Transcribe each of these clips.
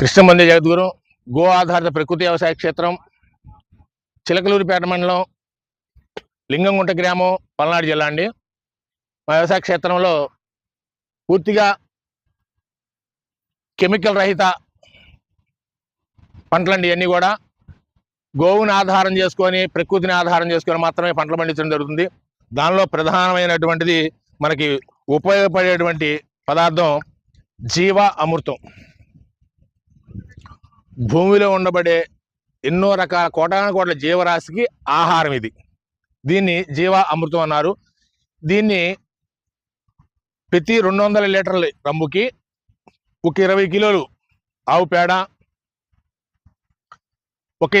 కృష్ణమంది జగద్గురు go ఆధారిత ప్రకృతి వ్యవసాయ క్షేత్రం చిలకలూరిపేట మండలం లింగంగుంట గ్రామం పల్నాడు జిల్లా అండి. మా వ్యవసాయ క్షేత్రంలో పూర్తిగా కెమికల్ రహిత పంటలండి ఇవన్నీ కూడా. గోవుని ఆధారం చేసుకొని ప్రకృతిని ఆధారం చేసుకొని మాత్రమే పంటలు పండించడం జరుగుతుంది. దానిలో ప్రధానమైనటువంటిది మనకి ఉపయోగపడేటువంటి పదార్థం జీవ అమృతం. భూమిలో ఉండబడే ఎన్నో రకాల కోటాను కోట్ల జీవరాశికి ఆహారం ఇది. దీన్ని జీవ అమృతం అన్నారు. దీన్ని ప్రతి రెండు వందల లీటర్ల రంబుకి ఒక ఇరవై కిలోలు ఆవు పేడ ఒక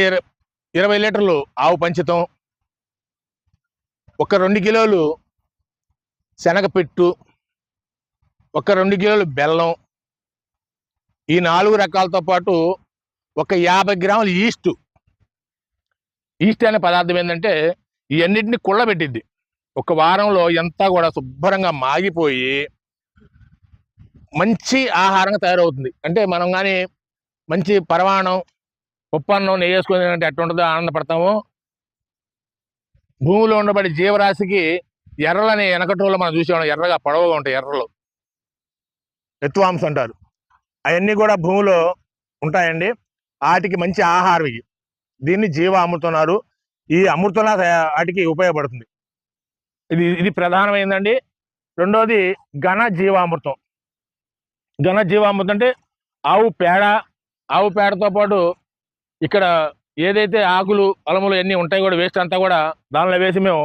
ఇరవై లీటర్లు ఆవు పంచితం ఒక రెండు కిలోలు శనగపెట్టు ఒక రెండు కిలోలు బెల్లం ఈ నాలుగు రకాలతో పాటు ఒక యాభై గ్రాముల ఈస్ట్ ఈస్ట్ అనే పదార్థం ఏంటంటే ఇవన్నిటిని అన్నిటిని కుళ్ళబెట్టిద్ది. ఒక వారంలో ఎంత కూడా శుభ్రంగా మాగిపోయి మంచి ఆహారంగా తయారవుతుంది. అంటే మనం కానీ మంచి పరమాణం ఉప్పన్నం నెయ్యి అంటే తింటే ఆనందపడతామో ఆనందపడతాము. భూమిలో ఉండబడి జీవరాశికి ఎర్రలని వెనకటోళ్ళు మనం చూసేవాళ్ళం. ఎర్రగా పొడవుగా ఉంటాయి ఎర్రలు. ఎత్తువాంశం అంటారు. అవన్నీ కూడా భూమిలో ఉంటాయండి. వాటికి మంచి ఆహారం ఇవి దీన్ని జీవ అమృతనారు ఈ అమృతం వాటికి ఉపయోగపడుతుంది. ఇది ఇది ప్రధానమైందండి. రెండోది ఘన జీవామృతం. ఘన జీవామృతం అంటే ఆవు పేడ ఆవు పేడతో పాటు ఇక్కడ ఏదైతే ఆకులు అలములు అన్నీ ఉంటాయి కూడా వేస్ట్ అంతా కూడా దానిలో వేసి మేము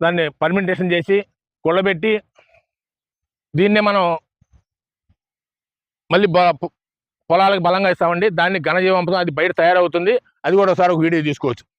దాన్ని పర్మెంటేషన్ చేసి కొల్లబెట్టి దీన్నే మనం మళ్ళీ పొలాలకు బలంగా ఇస్తామండి. దాన్ని ఘనజీవామృతం అది బయట తయారవుతుంది. అది కూడా ఒకసారి ఒక వీడియో తీసుకోవచ్చు.